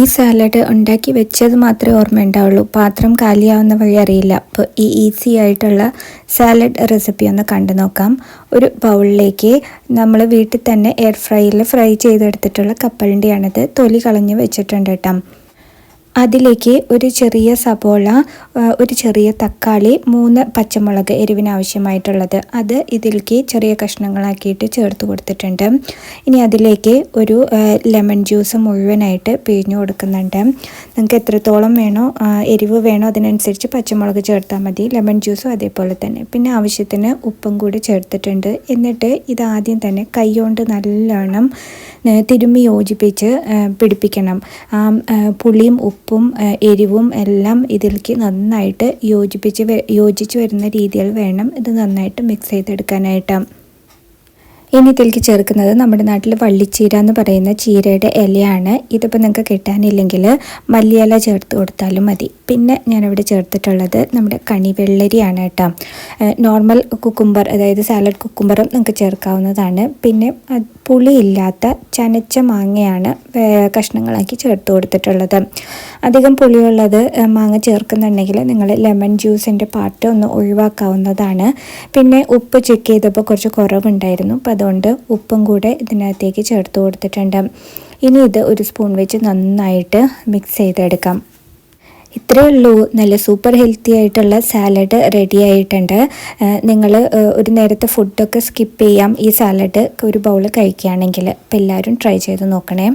ഈ സാലഡ് ഉണ്ടാക്കി വെച്ചത് മാത്രമേ ഓർമ്മയുണ്ടാവുള്ളൂ പാത്രം കാലിയാവുന്ന വഴി അറിയില്ല. അപ്പോൾ ഈ ഈസി ആയിട്ടുള്ള സാലഡ് റെസിപ്പി ഒന്ന് കണ്ടു നോക്കാം. ഒരു ബൗളിലേക്ക് നമ്മൾ വീട്ടിൽ തന്നെ എയർ ഫ്രൈയിൽ ഫ്രൈ ചെയ്തെടുത്തിട്ടുള്ള കപ്പലിന്റെയാണിത്. തൊലി കളഞ്ഞ് വെച്ചിട്ടുണ്ട് കേട്ടോ. അതിലേക്ക് ഒരു ചെറിയ സബോള ഒരു ചെറിയ തക്കാളി മൂന്ന് പച്ചമുളക് എരിവിന് ആവശ്യമായിട്ടുള്ളത് അത് ഇതിലേക്ക് ചെറിയ കഷ്ണങ്ങളാക്കിയിട്ട് ചേർത്ത് കൊടുത്തിട്ടുണ്ട്. ഇനി അതിലേക്ക് ഒരു ലെമൺ ജ്യൂസ് മുഴുവനായിട്ട് പിഴിഞ്ഞു കൊടുക്കുന്നുണ്ട്. നിങ്ങൾക്ക് എത്രത്തോളം വേണോ എരിവ് വേണോ അതിനനുസരിച്ച് പച്ചമുളക് ചേർത്താൽ മതി. ലെമൺ ജ്യൂസും അതേപോലെ തന്നെ. പിന്നെ ആവശ്യത്തിന് ഉപ്പും കൂടി ചേർത്തിട്ടുണ്ട്. എന്നിട്ട് ഇത് ആദ്യം തന്നെ കൈകൊണ്ട് നല്ലോണം തിരുമ്മി യോജിപ്പിച്ച് പിടിപ്പിക്കണം. പുളിയും ഉപ്പും എരിവും എല്ലാം ഇതിലേക്ക് നന്നായിട്ട് യോജിപ്പിച്ച് യോജിച്ച് വരുന്ന രീതിയിൽ വേണം ഇത് നന്നായിട്ട് മിക്സ് ചെയ്തെടുക്കാനായിട്ട്. ഇനി ഇതിലേക്ക് ചേർക്കുന്നത് നമ്മുടെ നാട്ടിൽ വള്ളിച്ചീര എന്ന് പറയുന്ന ചീരയുടെ ഇലയാണ്. ഇതിപ്പോൾ നിങ്ങൾക്ക് കിട്ടാനില്ലെങ്കിൽ മല്ലിയില ചേർത്ത് കൊടുത്താലും മതി. പിന്നെ ഞാനിവിടെ ചേർത്തിട്ടുള്ളത് നമ്മുടെ കണിവെള്ളരിയാണ് കേട്ടോ. നോർമൽ കുക്കുംബർ അതായത് സാലഡ് കുക്കുംബറും നിങ്ങൾക്ക് ചേർക്കാവുന്നതാണ്. പിന്നെ പുളിയില്ലാത്ത ചനച്ച മാങ്ങയാണ് കഷ്ണങ്ങളാക്കി ചേർത്ത് കൊടുത്തിട്ടുള്ളത്. അധികം പുളിയുള്ളത് മാങ്ങ ചേർക്കുന്നുണ്ടെങ്കിൽ നിങ്ങൾ ലെമൺ ജ്യൂസിന്റെ പാട്ട് ഒന്ന് ഒഴിവാക്കാവുന്നതാണ്. പിന്നെ ഉപ്പ് ചെക്ക് ചെയ്തപ്പോൾ കുറച്ച് കുറവുണ്ടായിരുന്നു. അപ്പോൾ അതുകൊണ്ട് ഉപ്പും കൂടെ ഇതിനകത്തേക്ക് ചേർത്ത് കൊടുത്തിട്ടുണ്ട്. ഇനി ഇത് ഒരു സ്പൂൺ വെച്ച് നന്നായിട്ട് മിക്സ് ചെയ്തെടുക്കാം. ഇത്രയേ ഉള്ളൂ. നല്ല സൂപ്പർ ഹെൽത്തി ആയിട്ടുള്ള സാലഡ് റെഡി ആയിട്ടുണ്ട്. നിങ്ങൾ ഒരു നേരത്തെ ഫുഡൊക്കെ സ്കിപ്പ് ചെയ്യാം. ഈ സാലഡ് ഒരു ബൗൾ കഴിക്കുകയാണെങ്കിൽ അപ്പോൾ എല്ലാവരും ട്രൈ ചെയ്ത് നോക്കണേ.